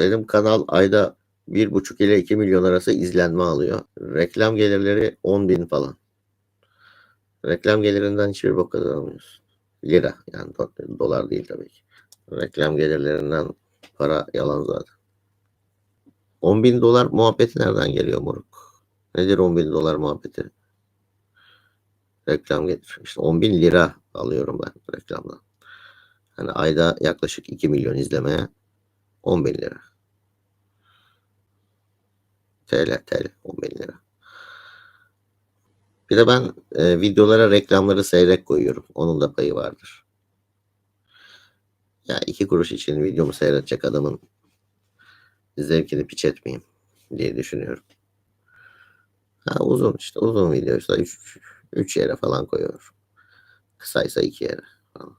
Benim kanal ayda 1,5 ile 2 milyon arası izlenme alıyor. Reklam gelirleri 10 bin falan. Reklam gelirinden hiçbir bok kazanamıyorsun. Lira yani do- dolar değil tabii ki. Reklam gelirlerinden para yalan zaten. 10 bin dolar muhabbeti nereden geliyor moruk? Nedir 10 bin dolar muhabbeti? Reklam gelir. İşte 10 bin lira alıyorum ben reklamdan. Hani ayda yaklaşık 2 milyon izlemeye 10 bin lira. TL, TL 10 bin lira. Bir de ben e, videolara reklamları seyrek koyuyorum. Onun da payı vardır. Ya iki kuruş için videomu seyredecek adamın zevkini piç etmeyeyim diye düşünüyorum. Ha uzun işte uzun videoysa 3 3 yere falan koyuyorum. Kısaysa 2 yere falan.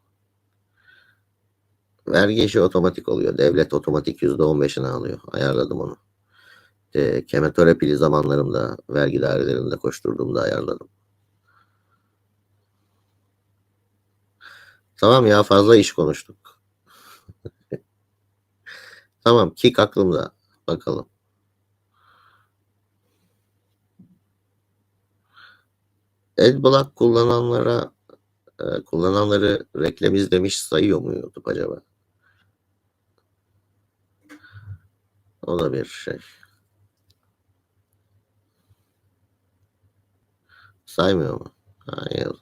Vergi işi otomatik oluyor. Devlet otomatik %15'ini alıyor. Ayarladım onu. E, kemoterapili zamanlarımda vergi dairelerinde koşturduğumda ayarladım. Tamam ya fazla iş konuştuk. tamam kick aklımda. Bakalım. Adblock kullananlara e, kullananları reklam izlemiş sayıyor mu YouTube acaba? O da bir şey. Simon. Adiós.